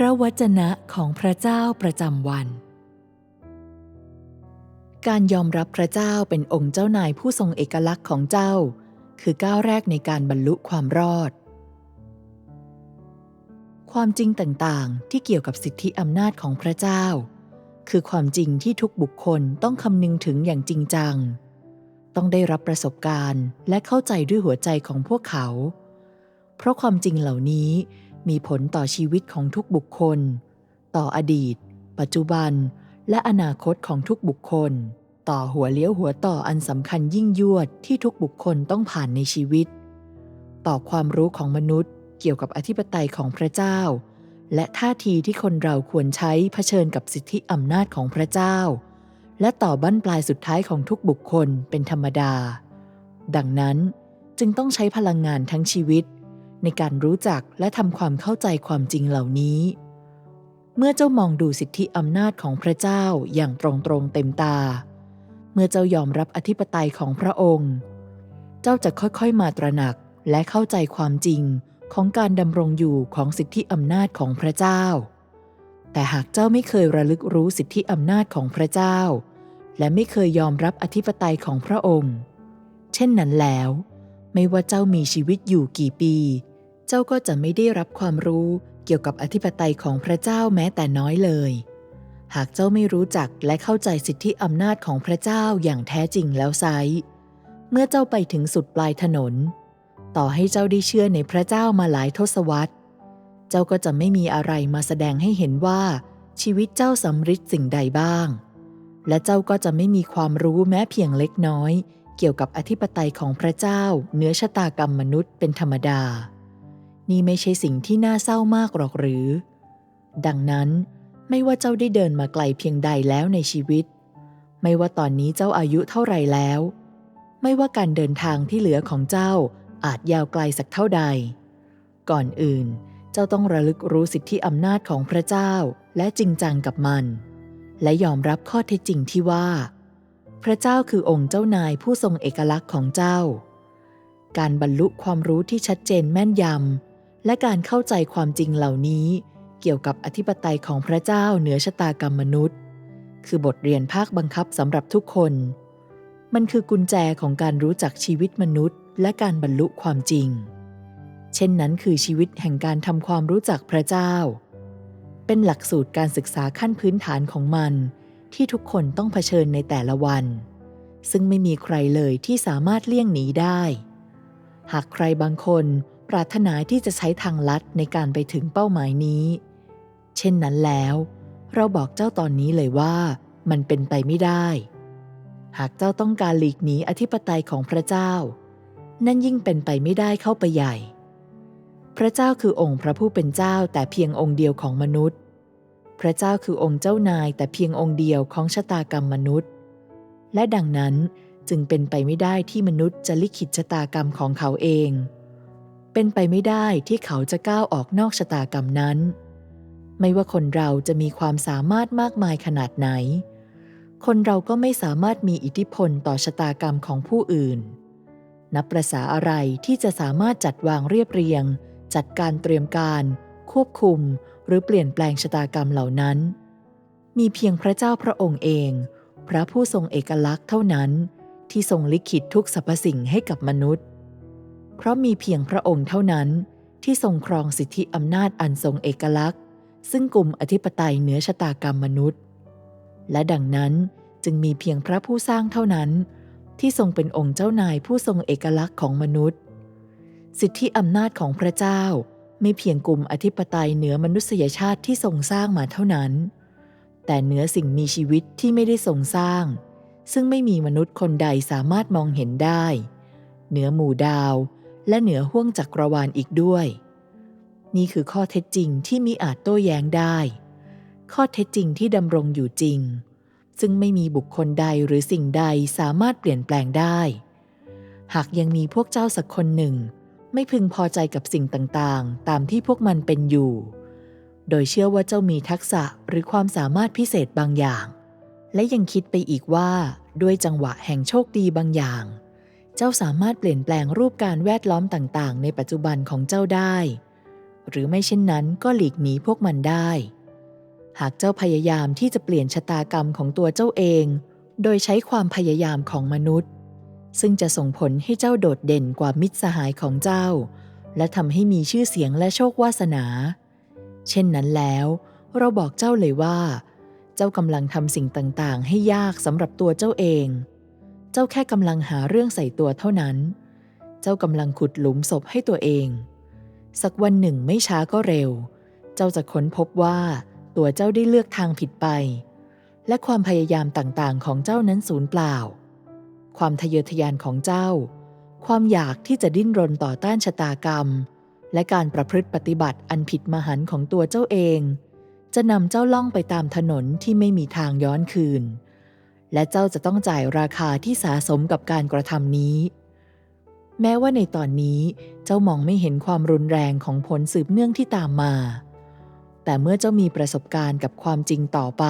พระวจนะของพระเจ้าประจำวัน การยอมรับพระเจ้าเป็นองค์เจ้านายผู้ทรงเอกลักษณ์ของเจ้า คือก้าวแรกในการบรรลุความรอด ความจริงต่างๆ ที่เกี่ยวกับสิทธิอำนาจของพระเจ้า คือความจริงที่ทุกบุคคลต้องคำนึงถึงอย่างจริงจัง ต้องได้รับประสบการณ์และเข้าใจด้วยหัวใจของพวกเขา เพราะความจริงเหล่านี้ มีผลต่อชีวิตของทุกบุคคล ต่ออดีต ปัจจุบัน และอนาคตของทุกบุคคล ต่อหัวเลี้ยวหัวต่ออันสำคัญยิ่งยวดที่ทุกบุคคลต้องผ่านในชีวิต ต่อความรู้ของมนุษย์เกี่ยวกับอธิปไตยของพระเจ้า และท่าทีที่คนเราควรใช้เผชิญกับสิทธิอำนาจของพระเจ้า และต่อบั้นปลายสุดท้ายของทุกบุคคลเป็นธรรมดา ดังนั้นจึงต้องใช้พลังงานทั้งชีวิต ในการรู้จักและทำความเข้าใจความจริงเหล่านี้ เมื่อเจ้ามองดูสิทธิอำนาจของพระเจ้าอย่างตรงๆเต็มตา เมื่อเจ้ายอมรับอธิปไตยของพระองค์ เจ้าจะค่อยๆมาตระหนักและเข้าใจความจริงของการดำรงอยู่ของสิทธิอำนาจของพระเจ้า แต่หากเจ้าไม่เคยระลึกรู้สิทธิอำนาจของพระเจ้า และไม่เคยยอมรับอธิปไตยของพระองค์ เช่นนั้นแล้ว ไม่ว่าเจ้ามีชีวิตอยู่กี่ปี เจ้าก็จะไม่ได้รับความรู้เกี่ยวกับอธิปไตยของพระเจ้าแม้แต่น้อยเลย หากเจ้าไม่รู้จักและเข้าใจสิทธิอำนาจของพระเจ้าอย่างแท้จริงแล้วไซเมื่อเจ้าไปถึงสุดปลายถนน ต่อให้เจ้าได้เชื่อในพระเจ้ามาหลายทศวรรษ เจ้าก็จะไม่มีอะไรมาแสดงให้เห็นว่า ชีวิตเจ้าสำฤทธิ์สิ่งใดบ้าง และเจ้าก็จะไม่มีความรู้แม้เพียงเล็กน้อย เกี่ยวกับอธิปไตยของพระเจ้าเหนือชะตากรรมมนุษย์เป็นธรรมดา นี่ไม่ใช่สิ่งที่น่าเศร้ามากหรอกหรือ ดังนั้นไม่ว่าเจ้าได้เดินมาไกลเพียงใดแล้วในชีวิต ไม่ว่าตอนนี้เจ้าอายุเท่าไรแล้ว ไม่ว่าการเดินทางที่เหลือของเจ้าอาจยาวไกลสักเท่าใด ก่อนอื่นเจ้าต้องระลึกรู้สิทธิอำนาจของพระเจ้าและจริงจังกับมัน และยอมรับข้อเท็จจริงที่ว่า พระเจ้าคือองค์เจ้านายผู้ทรงเอกลักษณ์ของเจ้า การบรรลุความรู้ที่ชัดเจนแม่นยำ และการเข้าใจความจริงเหล่านี้ เกี่ยวกับอธิปไตยของพระเจ้าเหนือชะตากรรมมนุษย์ คือบทเรียนภาคบังคับสำหรับทุกคน มันคือกุญแจของการรู้จักชีวิตมนุษย์ และการบรรลุความจริง เช่นนั้นคือชีวิตแห่งการทำความรู้จักพระเจ้า เป็นหลักสูตรการศึกษาขั้นพื้นฐานของมัน ที่ทุกคนต้องเผชิญในแต่ละวัน ซึ่งไม่มีใครเลยที่สามารถเลี่ยงหนีได้ หากใครบางคนปรารถนาที่จะใช้ทางลัดในการไปถึงเป้าหมายนี้ เช่นนั้นแล้ว เราบอกเจ้าตอนนี้เลยว่ามันเป็นไปไม่ได้ หากเจ้าต้องการหลีกหนีอธิปไตยของพระเจ้า นั่นยิ่งเป็นไปไม่ได้เข้าไปใหญ่ พระเจ้าคือองค์พระผู้เป็นเจ้าแต่เพียงองค์เดียวของมนุษย์ พระเจ้าคือองค์เจ้านายแต่เพียงองค์เดียวของชะตากรรมมนุษย์ และดังนั้นจึงเป็นไปไม่ได้ที่มนุษย์จะลิขิตชะตากรรมของเขาเอง เป็นไปไม่ได้ที่เขาจะก้าวออกนอกชะตากรรมนั้น ไม่ว่าคนเราจะมีความสามารถมากมายขนาดไหน คนเราก็ไม่สามารถมีอิทธิพลต่อชะตากรรมของผู้อื่น นับประษาอะไรที่จะสามารถจัดวางเรียบเรียง จัดการเตรียมการ ควบคุมหรือเปลี่ยนแปลงชะตากรรมเหล่านั้น มีเพียงพระเจ้าพระองค์เอง พระผู้ทรงเอกลักษณ์เท่านั้น ที่ทรงลิขิตทุกสรรพสิ่งให้กับมนุษย์ เพราะมีเพียงพระองค์เท่านั้นที่ทรงครองสิทธิอำนาจอันทรงเอกลักษณ์ ซึ่งกลุ่มอธิปไตยเหนือชะตากรรมมนุษย์ และดังนั้นจึงมีเพียงพระผู้สร้างเท่านั้น ที่ทรงเป็นองค์เจ้านายผู้ทรงเอกลักษณ์ของมนุษย์ สิทธิอำนาจของพระเจ้า ไม่เพียงกลุ่มอธิปไตยเหนือมนุษยชาติที่ทรงสร้างมาเท่านั้น แต่เหนือสิ่งมีชีวิตที่ไม่ได้ทรงสร้าง ซึ่งไม่มีมนุษย์คนใดสามารถมองเห็นได้ เหนือหมู่ดาว และเหนือห้วงจักรวาลอีกด้วย นี่คือข้อเท็จจริงที่มีอาจโต้แย้งได้ ข้อเท็จจริงที่ดำรงอยู่จริง ซึ่งไม่มีบุคคลใดหรือสิ่งใดสามารถเปลี่ยนแปลงได้ หากยังมีพวกเจ้าสักคนหนึ่ง ไม่พึงพอใจกับสิ่งต่างๆ ตามที่พวกมันเป็นอยู่ โดยเชื่อว่าเจ้ามีทักษะหรือความสามารถพิเศษบางอย่าง และยังคิดไปอีกว่าด้วยจังหวะแห่งโชคดีบางอย่าง เจ้าสามารถเปลี่ยนแปลงรูปการแวดล้อมต่างๆ ในปัจจุบันของเจ้าได้ หรือไม่เช่นนั้นก็หลีกหนีพวกมันได้ หากเจ้าพยายามที่จะเปลี่ยนชะตากรรมของตัวเจ้าเอง โดยใช้ความพยายามของมนุษย์ ซึ่งจะส่งผลให้เจ้าโดดเด่นกว่ามิตรสหายของเจ้า และทำให้มีชื่อเสียงและโชควาสนา เช่นนั้นแล้ว เราบอกเจ้าเลยว่า เจ้ากำลังทำสิ่งต่างๆ ให้ยากสำหรับตัวเจ้าเอง เจ้าแค่กำลังหาเรื่องใส่ตัวเท่านั้น เจ้ากำลังขุดหลุมศพให้ตัวเอง สักวันหนึ่งไม่ช้าก็เร็ว เจ้าจะค้นพบว่าตัวเจ้าได้เลือกทางผิดไป และความพยายามต่างๆ ของเจ้านั้นสูญเปล่า ความทะเยอทะยานของเจ้า ความอยากที่จะดิ้นรนต่อต้านชะตากรรม และการประพฤติปฏิบัติอันผิดมหันต์ของตัวเจ้าเอง จะนำเจ้าล่องไปตามถนนที่ไม่มีทางย้อนคืน และเจ้าจะต้องจ่ายราคาที่สะสมกับการกระทำนี้ แม้ว่าในตอนนี้เจ้ามองไม่เห็นความรุนแรงของผลสืบเนื่องที่ตามมา แต่เมื่อเจ้ามีประสบการณ์กับความจริงต่อไป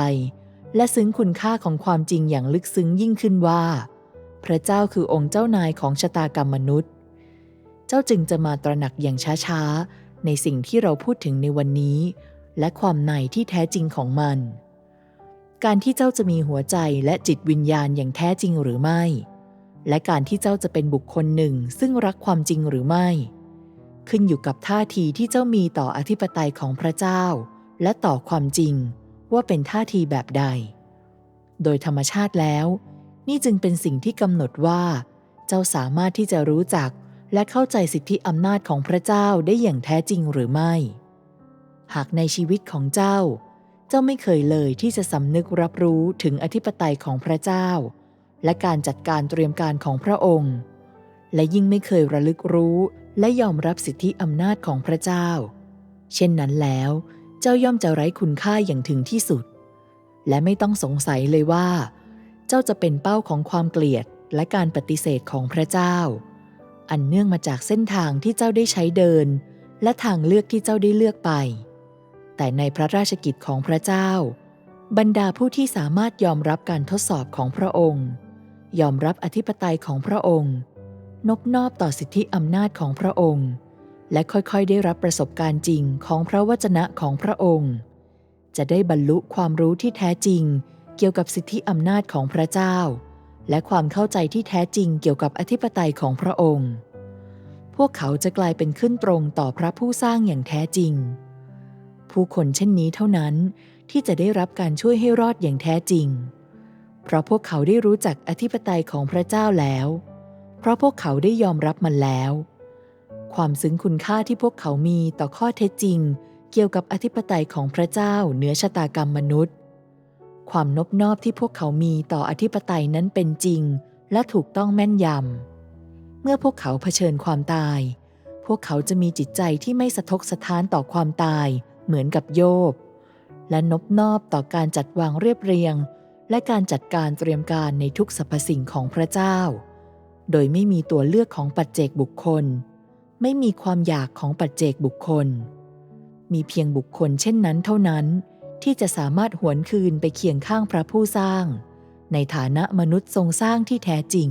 และซึ้งคุณค่าของความจริงอย่างลึกซึ้งยิ่งขึ้นว่า พระเจ้าคือองค์เจ้านายของชะตากรรมมนุษย์ เจ้าจึงจะมาตระหนักอย่างช้าๆ ในสิ่งที่เราพูดถึงในวันนี้ และความในที่แท้จริงของมัน การที่เจ้าจะมีหัวใจและจิตวิญญาณอย่างแท้จริงหรือไม่ และการที่เจ้าจะเป็นบุคคลหนึ่งซึ่งรักความจริงหรือไม่ ขึ้นอยู่กับท่าทีที่เจ้ามีต่ออธิปไตยของพระเจ้า และต่อความจริงว่าเป็นท่าทีแบบใด โดยธรรมชาติแล้ว นี่จึงเป็นสิ่งที่กำหนดว่า เจ้าสามารถที่จะรู้จักและเข้าใจสิทธิอำนาจของพระเจ้าได้อย่างแท้จริงหรือไม่ หากในชีวิตของเจ้า เจ้าไม่เคยเลยที่จะสำนึกรับรู้ถึงอธิปไตยของพระเจ้า และการจัดการเตรียมการของพระองค์ และยิ่งไม่เคยระลึกรู้และยอมรับสิทธิอำนาจของพระเจ้า เช่นนั้นแล้ว เจ้าย่อมจะไร้คุณค่าอย่างถึงที่สุด และไม่ต้องสงสัยเลยว่า เจ้าจะเป็นเป้าของความเกลียดและการปฏิเสธของพระเจ้า อันเนื่องมาจากเส้นทางที่เจ้าได้ใช้เดิน และทางเลือกที่เจ้าได้เลือกไป แต่ในพระราชกิจของพระเจ้า บรรดาผู้ที่สามารถยอมรับการทดสอบของพระองค์ ยอมรับอธิปไตยของพระองค์ นบนอบต่อสิทธิอำนาจของพระองค์ และค่อยๆได้รับประสบการณ์จริงของพระวจนะของพระองค์ จะได้บรรลุความรู้ที่แท้จริง เกี่ยวกับสิทธิอำนาจของพระเจ้า และความเข้าใจที่แท้จริงเกี่ยวกับอธิปไตยของพระองค์ พวกเขาจะกลายเป็นขึ้นตรงต่อพระผู้สร้างอย่างแท้จริง ผู้คนเช่นนี้เท่านั้นที่จะได้รับการช่วยให้รอดอย่างแท้จริง เพราะพวกเขาได้รู้จักอธิปไตยของพระเจ้าแล้ว เพราะพวกเขาได้ยอมรับมันแล้ว ความซึ้งคุณค่าที่พวกเขามีต่อข้อเท็จจริง เกี่ยวกับอธิปไตยของพระเจ้าเหนือชะตากรรมมนุษย์ ความนบนอบที่พวกเขามีต่ออธิปไตยนั้นเป็นจริง และถูกต้องแม่นยำ เมื่อพวกเขาเผชิญความตาย พวกเขาจะมีจิตใจที่ไม่สะทกสะท้านต่อความตาย เหมือนกับโยบ และนบนอบต่อการจัดวางเรียบเรียง และการจัดการเตรียมการในทุกสรรพสิ่งของพระเจ้า โดยไม่มีตัวเลือกของปัจเจกบุคคล ไม่มีความอยากของปัจเจกบุคคล มีเพียงบุคคลเช่นนั้นเท่านั้น ที่จะสามารถหวนคืนไปเคียงข้างพระผู้สร้าง ในฐานะมนุษย์ทรงสร้างที่แท้จริง